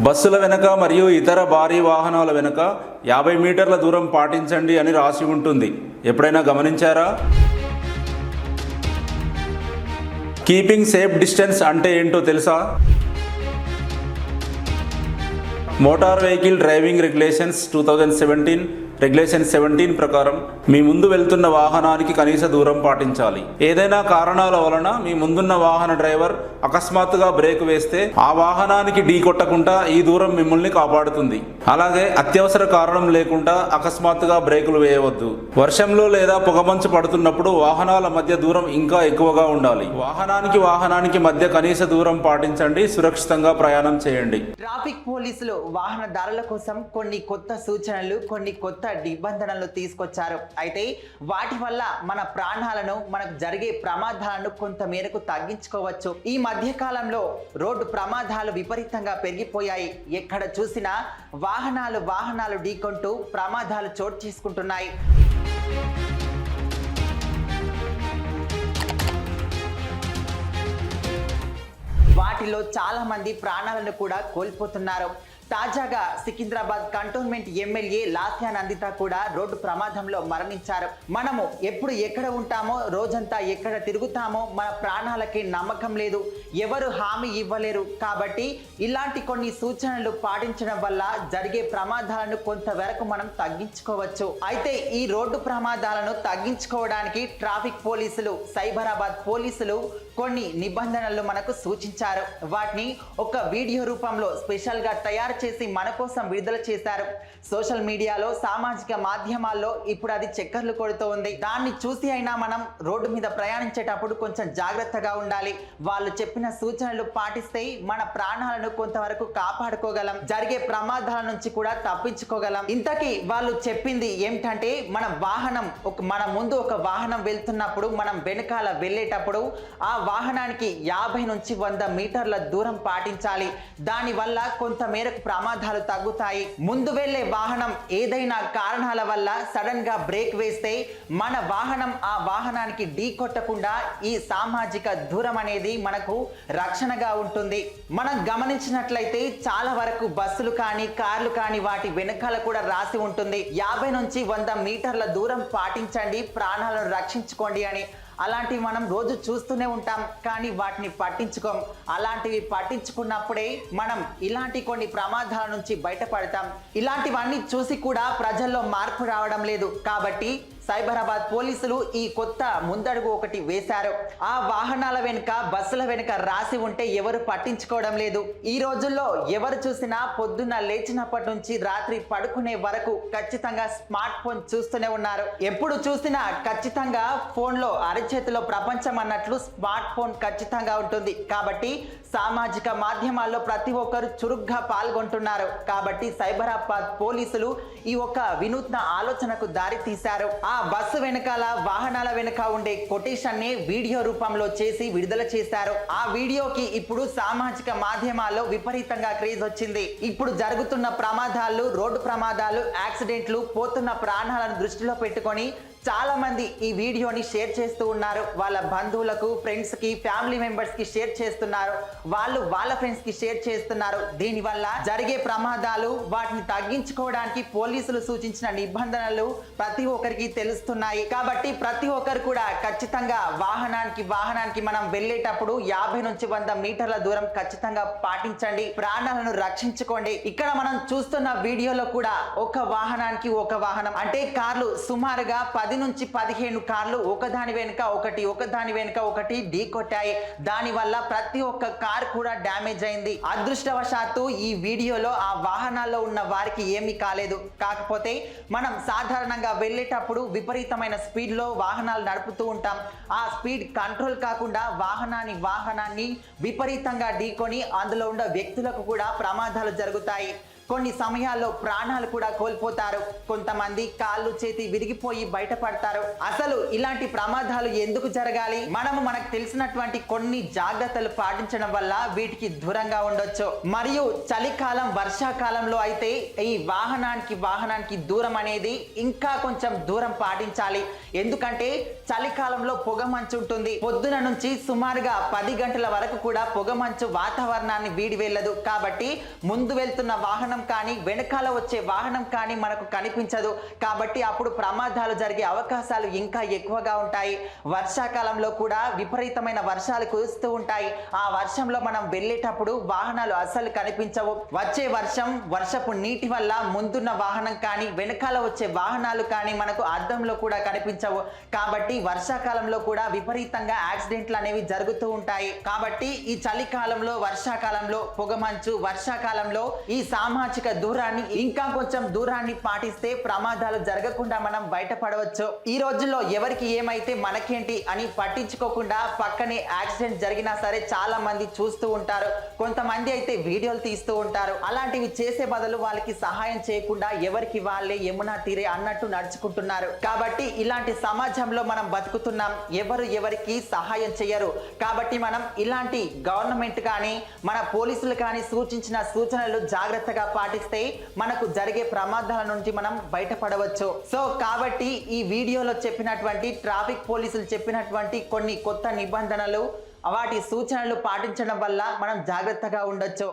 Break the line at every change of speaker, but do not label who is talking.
బస్సుల వెనుక మరియు ఇతర భారీ వాహనాల వెనుక యాభై మీటర్ల దూరం పాటించండి అని రాసి ఉంటుంది. ఎప్పుడైనా గమనించారా? కీపింగ్ సేఫ్ డిస్టెన్స్ అంటే ఏంటో తెలుసా? Motor vehicle driving regulations two thousand seventeen regulation seventeen ప్రకారం మీ ముందు వెళ్తున్న వాహనానికి కనీస దూరం పాటించాలి. ఏదైనా కారణాల వలన మీ ముందున్న వాహన డ్రైవర్ అకస్మాత్తుగా బ్రేక్ వేస్తే ఆ వాహనానికి ఢీ కొట్టకుండా ఈ దూరం మిమ్మల్ని కాపాడుతుంది. అలాగే అత్యవసర కారణం లేకుండా అకస్మాత్తుగా బ్రేకులు వేయవద్దు. వర్షంలో లేదా పొగమంచు పడుతున్నప్పుడు వాహనాల మధ్య దూరం ఇంకా ఎక్కువగా ఉండాలి. వాహనానికి వాహనానికి మధ్య కనీస దూరం పాటించండి. సురక్షితంగా ప్రయాణం చేయండి.
ట్రాఫిక్ పోలీసులు వాహనదారుల కోసం కొన్ని కొత్త సూచనలు కొన్ని కొత్త నిబంధనలు తీసుకొచ్చారు. అయితే వాటి వల్ల మన ప్రాణాలను మనకు జరిగే ప్రమాదాలను కొంత మేరకు తగ్గించుకోవచ్చు. ఈ మధ్య కాలంలో రోడ్డు ప్రమాదాలు విపరీతంగా పెరిగిపోయాయి. ఎక్కడ చూసినా వాహనాలు వాహనాలు ఢీకొంటూ ప్రమాదాలు చోటు చేసుకుంటున్నాయి. వాటిలో చాలా మంది ప్రాణాలను కూడా కోల్పోతున్నారు. తాజాగా సికింద్రాబాద్ కంటోన్మెంట్ ఎమ్మెల్యే లాస్యా నందిత కూడా రోడ్డు ప్రమాదంలో మరణించారు. మనము ఎప్పుడు ఎక్కడ ఉంటామో రోజంతా ఎక్కడ తిరుగుతామో మన ప్రాణాలకి నమ్మకం లేదు. ఎవరు హామీ ఇవ్వలేరు. కాబట్టి ఇలాంటి కొన్ని సూచనలు పాటించడం వల్ల జరిగే ప్రమాదాలను కొంతవరకు మనం తగ్గించుకోవచ్చు. అయితే ఈ రోడ్డు ప్రమాదాలను తగ్గించుకోవడానికి ట్రాఫిక్ పోలీసులు సైబరాబాద్ పోలీసులు కొన్ని నిబంధనలు మనకు సూచించారు. వాటిని ఒక వీడియో రూపంలో స్పెషల్గా తయారు చేసి మన కోసం విడుదల చేశారు. సోషల్ మీడియాలో సామాజిక మాధ్యమాల్లో ఇప్పుడు అది చక్కర్లు కొడుతూ ఉంది. దాన్ని చూసి అయినా మనం రోడ్డు మీద ప్రయాణించేటప్పుడు కొంచెం జాగ్రత్తగా ఉండాలి. వాళ్ళు చెప్పిన సూచనలు పాటిస్తే మన ప్రాణాలను కొంతవరకు కాపాడుకోగలం. జరిగే ప్రమాదాల నుంచి కూడా తప్పించుకోగలం. ఇంతకీ వాళ్ళు చెప్పింది ఏమిటంటే మన వాహనం ఒక మన ముందు ఒక వాహనం వెళ్తున్నప్పుడు మనం వెనకాల వెళ్ళేటప్పుడు ఆ వాహనానికి యాభై నుంచి వంద మీటర్ల దూరం పాటించాలి. దానివల్ల కొంత మేరకు ప్రమాదాలు తగ్గుతాయి. ముందు వెళ్ళే వాహనం ఏదైనా కారణాల వల్ల సడన్గా బ్రేక్ వేస్తే మన వాహనం ఆ వాహనానికి ఢీ కొట్టకుండా ఈ సామాజిక దూరం అనేది మనకు రక్షణగా ఉంటుంది. మనం గమనించినట్లయితే చాలా వరకు బస్సులు కానీ కార్లు కానీ వాటి వెనకాల కూడా రాసి ఉంటుంది. యాభై నుంచి వంద మీటర్ల దూరం పాటించండి ప్రాణాలను రక్షించుకోండి అని అలాంటివి మనం రోజు చూస్తూనే ఉంటాం కానీ వాటిని పట్టించుకోం. అలాంటివి పట్టించుకున్నప్పుడే మనం ఇలాంటి కొన్ని ప్రమాదాల నుంచి బయటపడతాం. ఇలాంటివన్నీ చూసి కూడా ప్రజల్లో మార్పు రావడం లేదు. కాబట్టి సైబరాబాద్ పోలీసులు ఈ కొత్త ముందడుగు ఒకటి వేశారు. ఆ వాహనాల వెనుక బస్సుల వెనుక రాసి ఉంటే ఎవరు పట్టించుకోవడం లేదు. ఈ రోజుల్లో ఎవరు చూసినా పొద్దున్న లేచినప్పటి నుంచి రాత్రి పడుకునే వరకు ఖచ్చితంగా స్మార్ట్ ఫోన్ చూస్తూనే ఉన్నారు. ఎప్పుడు చూసినా ఖచ్చితంగా ఫోన్లో అరచేతిలో ప్రపంచం అన్నట్లు స్మార్ట్ ఫోన్ ఖచ్చితంగా ఉంటుంది. కాబట్టి సామాజిక మాధ్యమాల్లో ప్రతి ఒక్కరు చురుగ్గా పాల్గొంటున్నారు. కాబట్టి సైబరాబాద్ పోలీసులు ఈ ఒక వినూత్న ఆలోచనకు దారి తీశారు ఆ బస్సు వెనకాల వాహనాల వెనుక ఉండే కొటేషన్ని వీడియో రూపంలో చేసి విడుదల చేశారు. ఆ వీడియోకి ఇప్పుడు సామాజిక మాధ్యమాల్లో విపరీతంగా క్రేజ్ వచ్చింది. ఇప్పుడు జరుగుతున్న ప్రమాదాలు రోడ్డు ప్రమాదాలు యాక్సిడెంట్లు పోతున్న ప్రాణాలను దృష్టిలో పెట్టుకొని చాలా మంది ఈ వీడియోని షేర్ చేస్తూ ఉన్నారు. వాళ్ళ బంధువులకు ఫ్రెండ్స్కి ఫ్యామిలీ మెంబర్స్కి షేర్ చేస్తున్నారు. వాళ్ళు వాళ్ళ ఫ్రెండ్స్కి షేర్ చేస్తున్నారు. దీనివల్ల జరిగే ప్రమాదాలు వాటిని తగ్గించుకోవడానికి పోలీసులు సూచించిన నిబంధనలు ప్రతి ఒక్కరికి తెలుస్తున్నాయి. కాబట్టి ప్రతి ఒక్కరు కూడా ఖచ్చితంగా వాహనానికి వాహనానికి మనం వెళ్ళేటప్పుడు యాభై నుంచి వంద మీటర్ల దూరం ఖచ్చితంగా పాటించండి. ప్రాణాలను రక్షించుకోండి. ఇక్కడ మనం చూస్తున్న వీడియోలో కూడా ఒక వాహనానికి ఒక వాహనం అంటే కార్లు సుమారుగా పది పది నుంచి పదిహేను కార్లు ఒకదాని వెనుక ఒకటి ఒకదాని వెనుక ఒకటి ఢీ కొట్టాయి దాని వల్ల ప్రతి ఒక్క కార్ కూడా డ్యామేజ్ అయింది. అదృష్టవశాత్తు ఈ వీడియోలో ఆ వాహనాల్లో ఉన్న వారికి ఏమీ కాలేదు. కాకపోతే మనం సాధారణంగా వెళ్ళేటప్పుడు విపరీతమైన స్పీడ్లో వాహనాలు నడుపుతూ ఉంటాం. ఆ స్పీడ్ కంట్రోల్ కాకుండా వాహనాన్ని వాహనాన్ని విపరీతంగా ఢీకొని అందులో ఉన్న వ్యక్తులకు కూడా ప్రమాదాలు జరుగుతాయి. కొన్ని సమయాల్లో ప్రాణాలు కూడా కోల్పోతారు. కొంతమంది కాళ్ళు చేతి విరిగిపోయి బయటపడతారు. అసలు ఇలాంటి ప్రమాదాలు ఎందుకు జరగాలి? మనము మనకు తెలిసినటువంటి కొన్ని జాగ్రత్తలు పాటించడం వల్ల వీటికి దూరంగా ఉండొచ్చు. మరియు చలికాలం వర్షాకాలంలో అయితే ఈ వాహనానికి వాహనానికి దూరం అనేది ఇంకా కొంచెం దూరం పాటించాలి. ఎందుకంటే చలికాలంలో పొగ మంచు ఉంటుంది. పొద్దున నుంచి సుమారుగా పది గంటల వరకు కూడా పొగ మంచు వాతావరణాన్ని వీడి వెళ్ళదు. కాబట్టి ముందు వెళ్తున్న వాహనం కానీ వెనకాల వచ్చే వాహనం కానీ మనకు కనిపించదు. కాబట్టి అప్పుడు ప్రమాదాలు జరిగే అవకాశాలు ఇంకా ఎక్కువగా ఉంటాయి. వర్షాకాలంలో కూడా విపరీతమైన వర్షాలు కురుస్తూ ఉంటాయి. ఆ వర్షంలో మనం వెళ్ళేటప్పుడు వాహనాలు అస్సలు కనిపించవు. వచ్చే వర్షం వర్షపు నీటి వల్ల ముందున్న వాహనం కానీ వెనకాల వచ్చే వాహనాలు కానీ మనకు అద్దంలో కూడా కనిపించవు. కాబట్టి వర్షాకాలంలో కూడా విపరీతంగా యాక్సిడెంట్లు అనేవి జరుగుతూ ఉంటాయి. కాబట్టి ఈ చలికాలంలో వర్షాకాలంలో పొగమంచు వర్షాకాలంలో ఈ సామాజిక దూరాన్ని ఇంకా కొంచెం దూరాన్ని పాటిస్తే ప్రమాదాలు జరగకుండా మనం బయటపడవచ్చు. ఈ రోజుల్లో ఎవరికి ఏమైతే మనకేంటి అని పట్టించుకోకుండా పక్కనే యాక్సిడెంట్ జరిగినా సరే చాలా మంది చూస్తూ ఉంటారు. కొంతమంది అయితే వీడియోలు తీస్తూ ఉంటారు. అలాంటివి చేసే బదులు వాళ్ళకి సహాయం చేయకుండా ఎవరికి వాళ్ళే యమునా తీరే అన్నట్టు నడుచుకుంటున్నారు. కాబట్టి ఇలాంటి సమాజంలో మనం బతుకుతున్నాం. ఎవరు ఎవరికి సహాయం చేయరు. కాబట్టి మనం ఇలాంటి గవర్నమెంట్ కానీ మన పోలీసులు కానీ సూచించిన సూచనలు జాగ్రత్తగా పాటిస్తే మనకు జరిగే ప్రమాదాల నుంచి మనం బయటపడవచ్చు. సో కాబట్టి ఈ వీడియోలో చెప్పినటువంటి ట్రాఫిక్ పోలీసులు చెప్పినటువంటి కొన్ని కొత్త నిబంధనలు వాటి సూచనలు పాటించడం వల్ల మనం జాగ్రత్తగా ఉండొచ్చు.